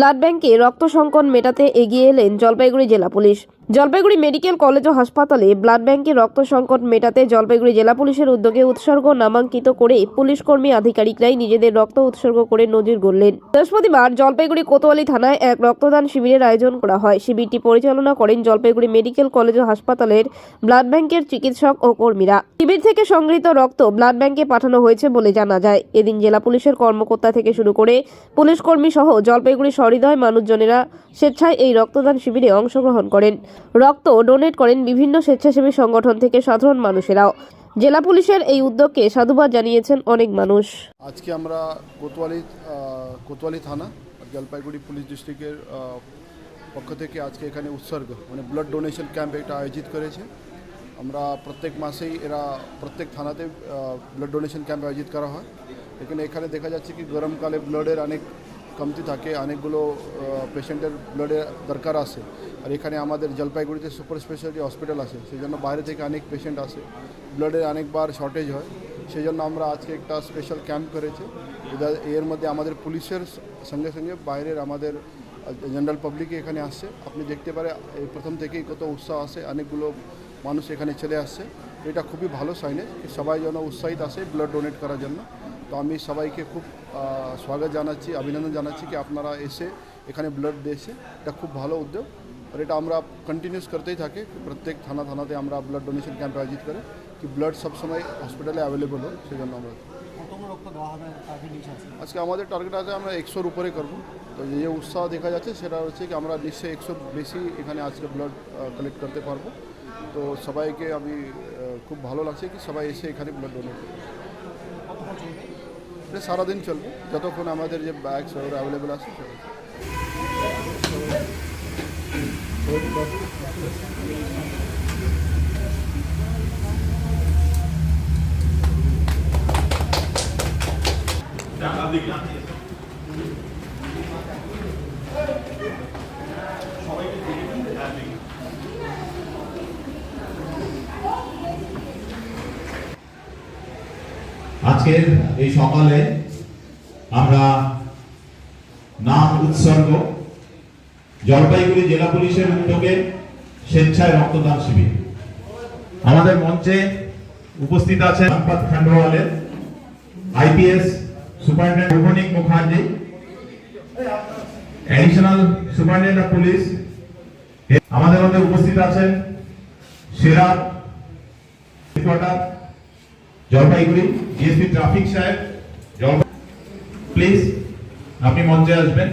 Blood ব্যাংকে রক্ত সংকট মেটাতে এগিয়ে এলেন জলপাইগুড়ি জেলা পুলিশ। জলপাইগুড়ি মেডিকেল কলেজ ও হাসপাতালে ব্লাড ব্যাংকে রক্ত সংকট মেটাতে জলপাইগুড়ি জেলা পুলিশের উদ্যোগে উৎসর্গ নামাঙ্কিত করে পুলিশ কর্মী আধিকারিকরাই নিজেদের রক্ত উৎসর্গ করে নজির গড়লেন। বৃহস্পতিবার জলপাইগুড়ি কোতোয়ালি থানায় এক রক্তদান শিবিরের আয়োজন করা হয়। শিবিরটি পরিচালনা করেন জলপাইগুড়ি মেডিকেল কলেজ ও হাসপাতালের ব্লাড ব্যাংকের চিকিৎসক ও কর্মীরা। শিবির থেকে সংগৃহীত রক্ত ব্লাড ব্যাংকে পাঠানো হয়েছে বলে জানা যায়। এদিন জেলা পুলিশের কর্মকর্তা থেকে শুরু করে পুলিশ কর্মী সহ জলপাইগুড়ি সহৃদয় মানুষজনেরা স্বেচ্ছায় এই রক্তদান শিবিরে অংশগ্রহণ করেন। রক্ত ডোনেট করেন বিভিন্ন স্বেচ্ছাসেবী সংগঠন থেকে সাধারণ মানুষেরাও। জেলা পুলিশের এই উদ্যোগকে সাধুবাদ জানিয়েছেন অনেক মানুষ। আজকে আমরা কোতোয়ালি কোতোয়ালি থানা, জলপাইগুড়ি পুলিশ ডিস্ট্রিক্টের পক্ষ থেকে আজকে এখানে উৎসর্গ মানে ব্লাড ডোনেশন ক্যাম্প একটা আয়োজিত করেছে। আমরা প্রত্যেক মাসেই এরা, প্রত্যেক থানাতে ব্লাড ডোনেশন ক্যাম্প আয়োজিত করা হয়। এখানে এখানে দেখা যাচ্ছে কি গরমকালে ব্লাডের অনেক কমতি থাকে, অনেকগুলো পেশেন্টের ব্লাডের দরকার আছে। আর এখানে আমাদের জলপাইগুড়িতে সুপার স্পেশালিটি হসপিটাল আছে সেই জন্য বাইরে থেকে অনেক পেশেন্ট আসে। ব্লাডের অনেকবার শর্টেজ হয় সেই জন্য আমরা আজকে একটা স্পেশাল ক্যাম্প করেছি। এর মধ্যে আমাদের পুলিশের সঙ্গে সঙ্গে বাইরের আমাদের জেনারেল পাবলিকে এখানে আসছে আপনি দেখতে পারে প্রথম থেকেই কত উৎসাহ আছে অনেকগুলো মানুষ এখানে চলে আসছে এটা খুবই ভালো সাইনে সবাই যেন উৎসাহিত আসে ব্লাড ডোনেট করার জন্য। তো আমি সবাইকে খুব আহ, স্বাগত জানাচ্ছি অভিনন্দন জানাচ্ছি কি আপনারা এসে এখানে ব্লাড দিয়েছে। এটা খুব ভালো উদ্যোগ। আর এটা আমরা কন্টিনিউস করতেই থাকি। প্রত্যেক থানা থানাতে আমরা ব্লাড ডোনেশন ক্যাম্প আয়োজিত করে। কি ব্লাড সবসময় হসপিটালে অ্যাভেলেবল হোক সেই জন্য আমরা কতগুলো রক্ত দেওয়া হবে টার্গেট নিচে আছে আজকে আমাদের টার্গেট আছে আমরা একশোর উপরে করব। তো যে উৎসাহ দেখা যাচ্ছে সেটা হচ্ছে কি আমরা নিশ্চয়ই একশো বেশি এখানে আজকে ব্লাড কালেক্ট করতে পারব। তো সবাইকে আমি আহ, খুব ভালো লাগছে কি সবাই এসে এখানে ব্লাড ডোনেট কতক্ষণ চলবে এটা সারাদিন চলবে যতক্ষণ আমাদের যে বাইক ওগুলো অ্যাভেলেবেল আছে সেটা। আজকের এই সকালে আমরা নাম উৎসর্গ জলপাইগুড়ি জেলা পুলিশের উদ্যোগে স্বেচ্ছায় রক্তদান শিবির। আমাদের মঞ্চে উপস্থিত আছে রামপাত খান্ডওয়ালের আইপিএস সুপারিনটেন্ডেন্ট ভৌগোলিক Mukherjee, additional superintendent of police, আমাদের মধ্যে উপস্থিত আছেন সেরা হেডকোয়ার্টার জলপাইগুড়ি ডিএসপি ট্রাফিক সাহেব জল প্লিজ আপনি মঞ্চে আসবেন।